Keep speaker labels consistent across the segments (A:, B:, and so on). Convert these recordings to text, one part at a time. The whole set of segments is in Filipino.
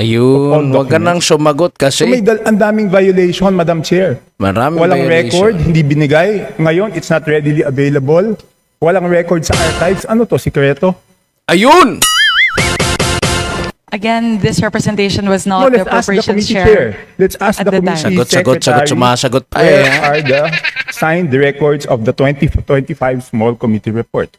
A: Ayun, wag ka nang sumagot
B: So may
A: kasi
B: dal- ang daming violation, Madam Chair.
A: maraming
B: Walang
A: violation.
B: record, hindi binigay. Ngayon, it's not readily available. Walang record sa archives. Ano to, sikreto?
A: Ayun!
C: Again, this representation was
B: No,
C: not the
B: let's ask the
C: appropriations
B: committee
C: chair.
B: chair. Let's ask
C: at
B: the
C: the
B: committee
C: time.
A: Sagot, sagot, sagot,
B: secretary.
A: sumasagot pa
B: Where
A: eh, ha?
B: are the signed records of the 2025 small committee report?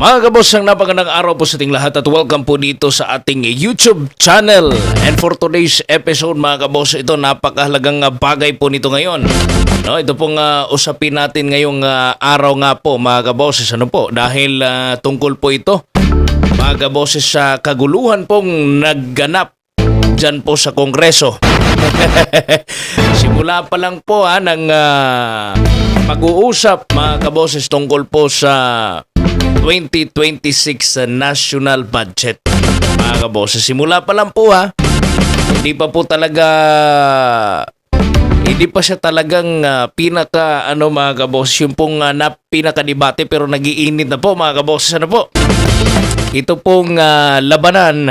A: Mga kabos, ang napagandang araw po sa ating lahat at welcome po dito sa ating YouTube channel. And for today's episode mga kabos, ito napakahalagang ah, bagay po nito ngayon. No, ito pong ah, usapin natin ngayong ah, araw nga po mga kaboses. Ano po? Dahil ah, tungkol po ito mga kaboses sa kaguluhan pong nagganap dyan po sa Kongreso. Simula pa lang po ha ng ah, pag-uusap mga kaboses tungkol po sa 2026 national budget. Mga kaboses, simula pa lang po ha. Hindi pa po talaga hindi pa siya talagang ah, pinaka ano mga kaboses yung pong uh, na pinaka debate pero nagiinit na po mga kaboses ano po ito pong ah, labanan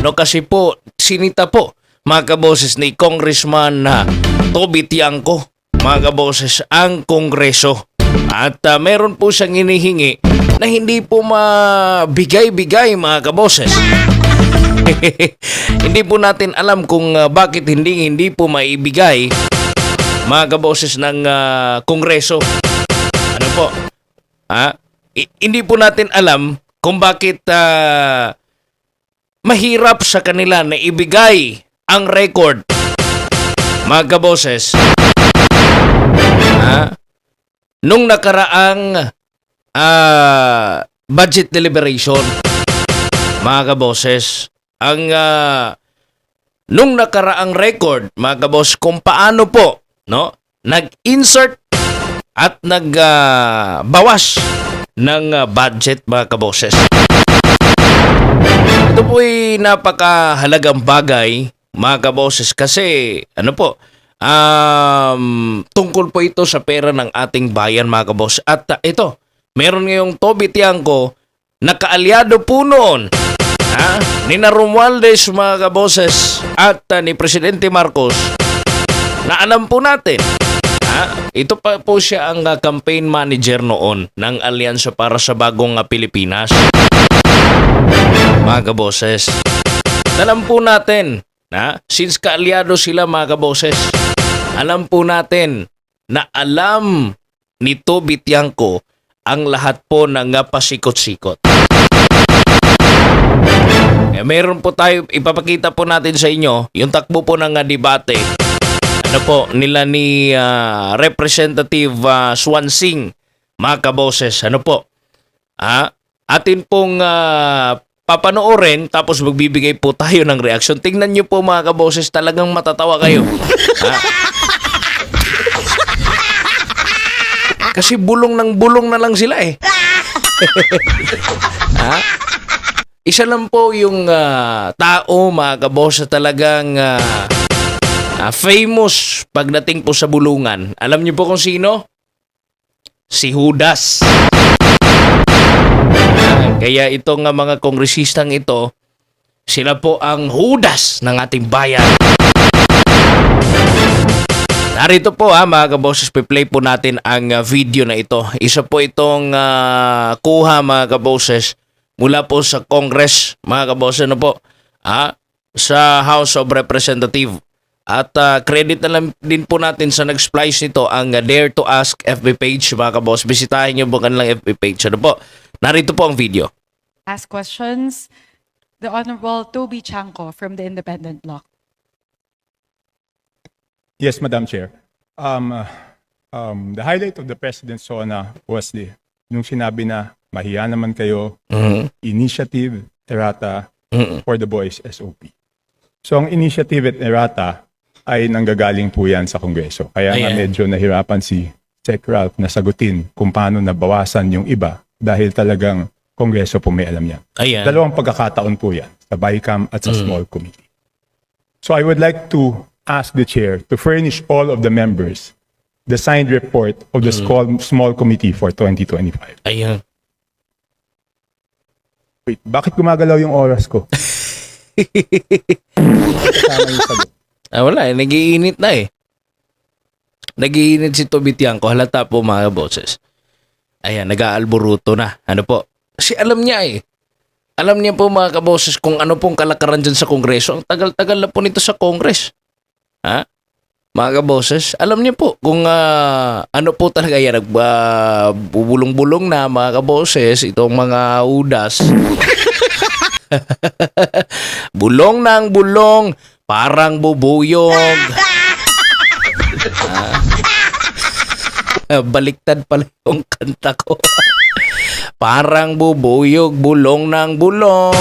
A: no kasi po sinita po mga kaboses ni Congressman uh, Toby Tiangco mga kaboses ang Kongreso at ah, meron po siyang inihingi na hindi po mabigay-bigay mga kaboses hindi po natin alam kung ah, bakit hindi hindi po maibigay mga kaboses ng ah, Kongreso ano po ha? I- hindi po natin alam kung bakit ah, mahirap sa kanila na ibigay ang record mga kaboses ha? nung nakaraang ah, budget deliberation mga kaboses ang ah, nung nakaraang record mga kabos kung paano po no nag-insert at nagbawas ng ah, budget mga kaboses. Ito po ay napakahalagang bagay mga kaboses kasi ano po um, tungkol po ito sa pera ng ating bayan mga kabos. At ah, ito, meron ngayong Toby Tiangco na kaalyado po noon ha? ni na Romualdez mga kaboses at ah, ni Presidente Marcos na alam po natin Ha? Ito pa po siya ang uh, campaign manager noon ng Alyansa para sa Bagong uh, Pilipinas. Mga kaboses. Alam po natin na since kaalyado sila mga kaboses, alam po natin na alam ni Toby Tiangco ang lahat po ng uh, pasikot-sikot. Eh, meron po tayo, ipapakita po natin sa inyo yung takbo po ng uh, debate. Ano po nila ni ah, Representative ah, Swansing mga kaboses. Ano po? Ah atin pong ah, papanoorin tapos magbibigay po tayo ng reaction tingnan nyo po mga kaboses talagang matatawa kayo. Ha? Kasi bulong ng bulong na lang sila eh ha? isa lang po yung ah, tao mga kaboses talagang ah, Ah, famous pagdating po sa bulungan. Alam niyo po kung sino? Si Judas. Kaya itong nga mga kongresistang ito, sila po ang Judas ng ating bayan. Narito po ha mga kaboses, play po natin ang ah, video na ito. Isa po itong ah, kuha mga kaboses mula po sa Congress mga kaboses ano po ha? sa House of Representative. At ah, credit na lang din po natin sa nag-splice nito ang ah, Dare to Ask FB page mga kabos. Bisitahin niyo po kanilang FB page. Ano po? Narito po ang video.
C: Ask questions. The Honorable Toby Chanko from the Independent Bloc.
B: Yes, Madam Chair. Um, uh, um, the highlight of the President's SONA was the, nung sinabi na mahiya naman kayo,
A: Mhm.
B: initiative, errata,
A: Mhm.
B: for the boys SOP. So ang initiative at errata ay nanggagaling po yan sa Kongreso. Kaya
A: Ayan.
B: medyo nahirapan si Sec Ralph na sagutin kung paano nabawasan yung iba dahil talagang Kongreso po may alam yan.
A: Ayan.
B: Dalawang pagkakataon po yan, sa BICAM at sa small committee. So I would like to ask the chair to furnish all of the members the signed report of the small, small committee for 2025.
A: Ayan.
B: Wait, bakit gumagalaw yung oras ko? Yung sagot.
A: Ah, wala eh. Nagiinit na eh. Nagiinit si Tobitian ko. Halata po mga boses. Ayan, nag-aalburuto na. Ano po? Kasi alam niya eh. Alam niya po mga kaboses kung ano pong kalakaran dyan sa Kongreso. Ang tagal-tagal na po nito sa Kongres. Ha? Mga kaboses, alam niya po kung ah, ano po talaga yan. Nagbubulong-bulong na mga kaboses. Itong mga udas. bulong ng bulong. Parang bubuyog. Ah. Baliktad pala yung kanta ko. Parang bubuyog, bulong ng bulong.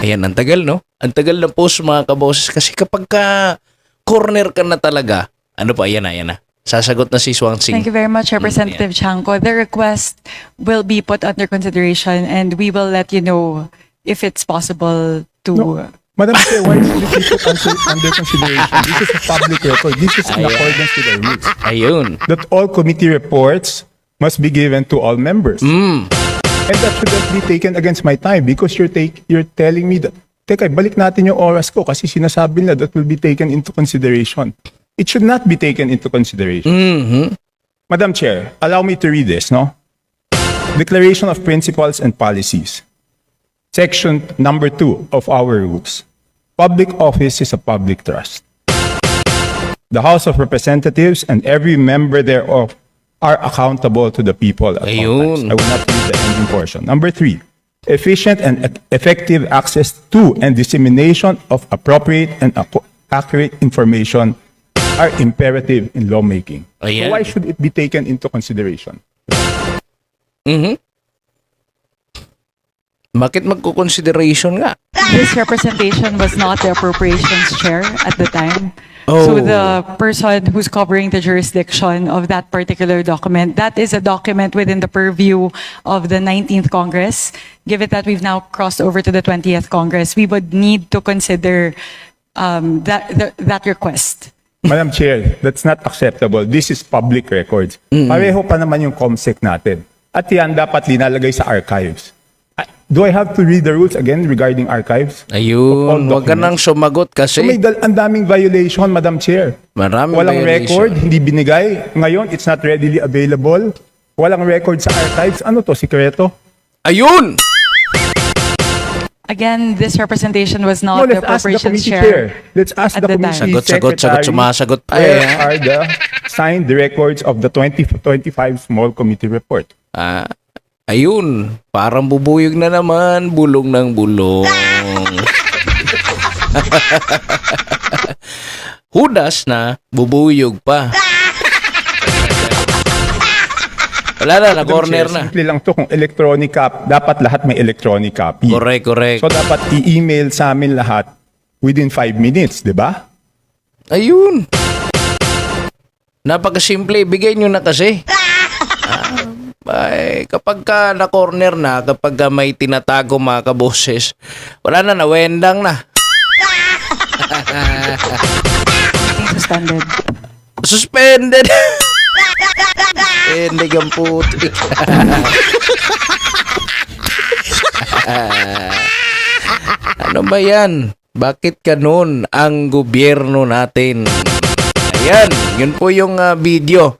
A: Ayan, ang tagal, no? Ang tagal na post, mga kaboses. Kasi kapag ka corner ka na talaga, ano pa, ayan na, ayan na. Sasagot na si Swang Sing.
C: Thank you very much, Representative Chanco. The request will be put under consideration and we will let you know if it's possible to...
B: No. Madam Chair, why be put under, under consideration? This is a public record. This is in
A: Ayan.
B: accordance with the rules.
A: Ayun.
B: That all committee reports must be given to all members.
A: Mm.
B: And that should not be taken against my time because you're take you're telling me that Teka, balik natin yung oras ko kasi sinasabi nila that will be taken into consideration. It should not be taken into consideration.
A: Mhm.
B: Madam Chair, allow me to read this, no? Declaration of Principles and Policies. Section number two of our rules. Public office is a public trust. The House of Representatives and every member thereof are accountable to the people at all times.
A: Ayun.
B: I will not read the ending portion. Number three, efficient and effective access to and dissemination of appropriate and ac- accurate information are imperative in lawmaking.
A: Ayan.
B: So why should it be taken into consideration?
A: Mhm. Bakit magko-consideration nga?
C: This representation was not the appropriations chair at the time.
A: Oh.
C: So the person who's covering the jurisdiction of that particular document, that is a document within the purview of the 19th Congress. Given that we've now crossed over to the 20th Congress, we would need to consider um, that, the, that request.
B: Madam Chair, that's not acceptable. This is public records. Pareho pa naman yung COMSEC natin. At yan dapat linalagay sa archives. Do I have to read the rules again regarding archives?
A: Ayun, wag ka nang sumagot
B: So may
A: kasi
B: dal- ang daming violation, Madam Chair.
A: maraming
B: Walang
A: violation.
B: record, hindi binigay. Ngayon, it's not readily available. Walang record sa archives. Ano to, sikreto?
A: Ayun!
C: Again, this representation was
B: No,
C: not the
B: let's ask the
C: appropriations
B: committee
C: chair.
B: chair. Let's ask
C: at
B: the
C: the time.
B: committee
A: Sagot, sagot, sagot, sumasagot pa
B: Where
A: eh.
B: are the signed records of the 2025 small committee report?
A: Ah, ayun, parang bubuyog na naman, bulong ng bulong. Hudas na, bubuyog pa. Wala na, na
B: Madam
A: corner
B: Chair,
A: na.
B: Simple lang to. Kung electronic copy, dapat lahat may electronic copy.
A: Correct, correct.
B: So dapat i-email sa amin lahat within 5 minutes, di ba?
A: Ayun. Napakasimple, bigay nyo na kasi. Ay, kapag ka na-corner na, kapag ka may tinatago mga kaboses, wala na, nawendang na.
C: Suspended.
A: Suspended. Suspended ang putik. ano ba yan? Bakit ganun ang gobyerno natin? Ayan, yun po yung ah, video.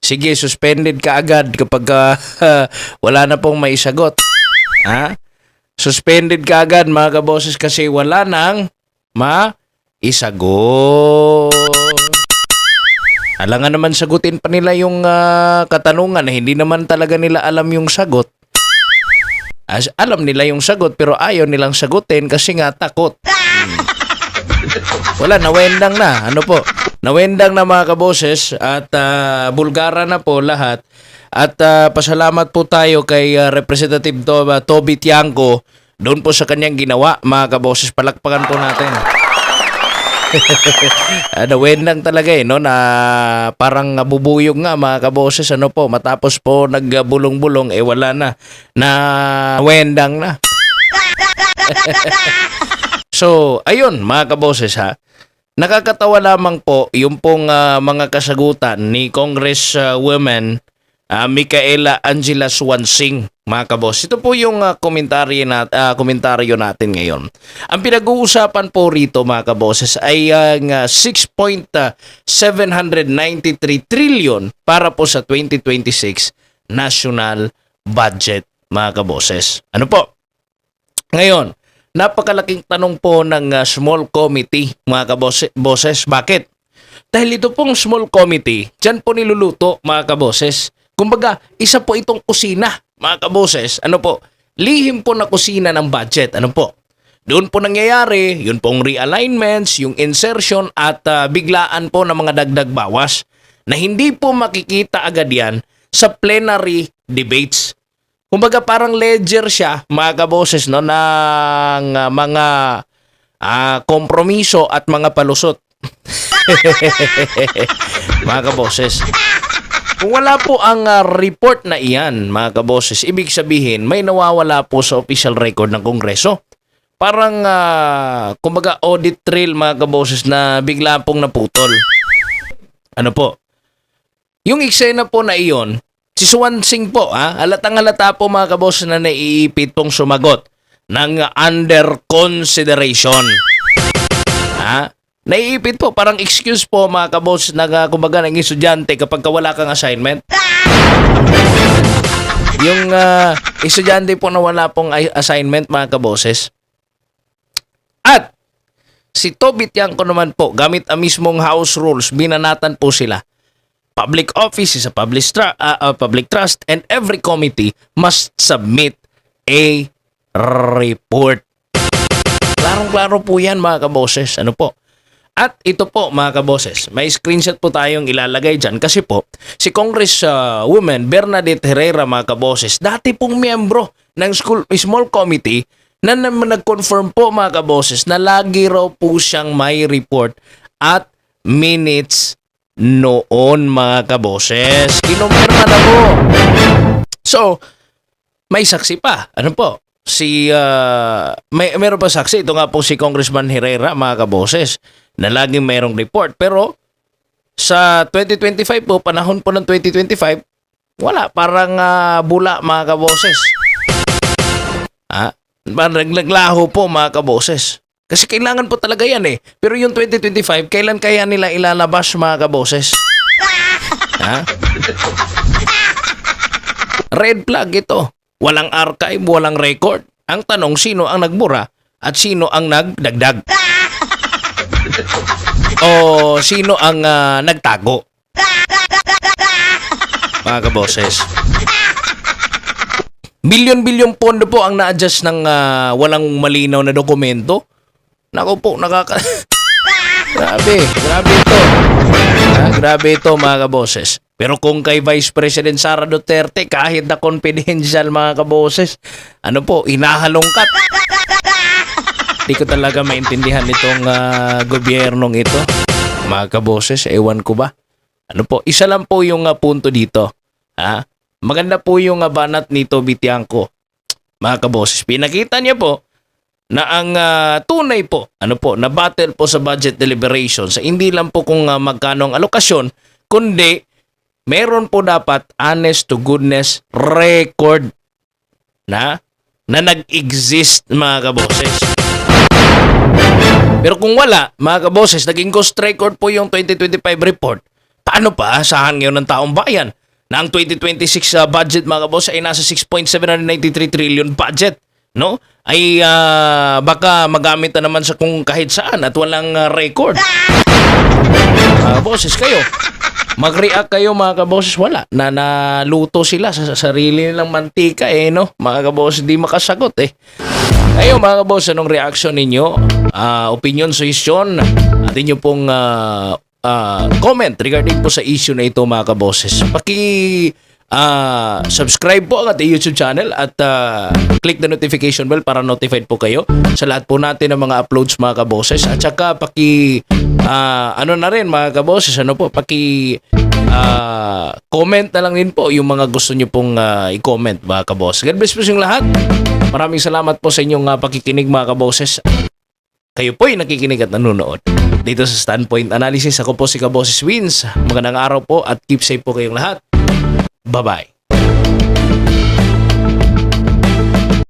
A: Sige, suspended ka agad kapag ah, wala na pong maisagot. Ha? Suspended ka agad mga kaboses kasi wala nang maisagot. Alangan naman sagutin pa nila yung ah, katanungan na hindi naman talaga nila alam yung sagot. As, alam nila yung sagot pero ayaw nilang sagutin kasi nga takot. Hmm. Wala, nawendang na. Ano po? Nawendang na mga kaboses at ah, bulgara na po lahat. At ah, pasalamat po tayo kay ah, Representative to, ah, Toby Tiangco doon po sa kanyang ginawa mga kaboses. Palakpakan po natin. ano, wendang talaga eh, no, na parang bubuyog nga mga kaboses, ano po, matapos po nagbulong-bulong, eh wala na, na wendang na. So, ayun mga kaboses ha, nakakatawa lamang po yung pong ah, mga kasagutan ni Congress ah, women ah, Micaela Angela Swansing, mga kabos. Ito po yung ah, komentaryo, nat, ah, komentaryo natin ngayon. Ang pinag-uusapan po rito, mga kaboses, ay ang ah, 6.793 trillion para po sa 2026 national budget, mga kaboses. Ano po? Ngayon, napakalaking tanong po ng ah, small committee, mga kaboses. Boses. Bakit? Dahil ito pong small committee, dyan po niluluto, mga kaboses. Kumbaga, isa po itong kusina, mga kaboses. Ano po? Lihim po na kusina ng budget. Ano po? Doon po nangyayari, yun pong realignments, yung insertion at ah, biglaan po ng mga dagdag bawas na hindi po makikita agad yan sa plenary debates. Kumbaga parang ledger siya, mga kaboses, no, ng ah, mga ah, kompromiso at mga palusot. mga kaboses. Kung wala po ang ah, report na iyan, mga kaboses, ibig sabihin may nawawala po sa official record ng Kongreso. Parang, ah, kumbaga, audit trail, mga kaboses, na bigla pong naputol. Ano po? Yung eksena po na iyon, si Swan Singh po, ha, halatang halata po mga kaboses na naiipit pong sumagot ng under consideration. Ha? Naiipit po, parang excuse po mga kabos na uh, kumbaga ng estudyante kapag ka wala kang assignment. Yung ah, estudyante po na wala pong assignment mga kaboses. At si Tobit ko naman po, gamit ang mismong house rules, binanatan po sila. Public office is a public, tra- ah, ah, public trust and every committee must submit a report. Klarong-klaro po yan mga kaboses. Ano po? At ito po mga kaboses, may screenshot po tayong ilalagay dyan kasi po si Congress uh, Bernadette Herrera mga kaboses, dati pong miyembro ng school, small committee na nag-confirm po mga kaboses na lagi raw po siyang may report at minutes noon mga kaboses. Kinumpirma na po. So, may saksi pa. Ano po? Si, ah, may, meron pa saksi. Ito nga po si Congressman Herrera, mga kaboses, na laging mayroong report. Pero, sa 2025 po, panahon po ng 2025, wala. Parang ah, bula, mga kaboses. Ah, parang naglaho po, mga kaboses. Kasi kailangan po talaga yan eh. Pero yung 2025, kailan kaya nila ilalabas, mga kaboses? Ha? Red flag ito. Walang archive, walang record. Ang tanong, sino ang nagbura at sino ang nagdagdag? o sino ang ah, nagtago? Mga kaboses. Bilyon-bilyon pondo po ang na-adjust ng ah, walang malinaw na dokumento. Nako po, nakaka... grabe, grabe ito. Ah, grabe ito mga kaboses. Pero kung kay Vice President Sara Duterte, kahit na confidential mga kaboses, ano po, inahalongkat. Hindi ko talaga maintindihan itong ah, gobyernong ito. Mga kaboses, ewan ko ba? Ano po, isa lang po yung ah, punto dito. Ha? Maganda po yung ah, banat ni Toby Tiangco. Mga kaboses, pinakita niya po na ang ah, tunay po, ano po, na battle po sa budget deliberations, hindi lang po kung ah, magkano ang alokasyon, kundi meron po dapat honest to goodness record na na nag-exist mga kaboses. Pero kung wala, mga kaboses, naging ghost record po yung 2025 report, paano pa asahan ngayon ng taong bayan na ang 2026 uh, budget mga kaboses ay nasa 6.793 trillion budget? No? Ay ah, baka magamit na naman sa kung kahit saan at walang ah, record. Mga boses kayo, mag-react kayo mga kaboses, wala. Na naluto sila sa, sa sarili nilang mantika eh, no? Mga kaboses, di makasagot eh. Kayo mga kaboses, anong reaction ninyo? Ah, opinion, suggestion, at inyo pong ah, ah, comment regarding po sa issue na ito mga kaboses. Paki ah, subscribe po ang ating YouTube channel at ah, click the notification bell para notified po kayo sa lahat po natin ng mga uploads mga kaboses. At saka paki ah, ano na rin mga kaboses, ano po, paki ah, comment na lang din po yung mga gusto nyo pong ah, i-comment mga kaboses. God bless po sa lahat. Maraming salamat po sa inyong ah, pakikinig mga kaboses. Kayo po'y nakikinig at nanonood. Dito sa Standpoint Analysis, ako po si Kaboses Wins. Magandang araw po at keep safe po kayong lahat. Bye bye.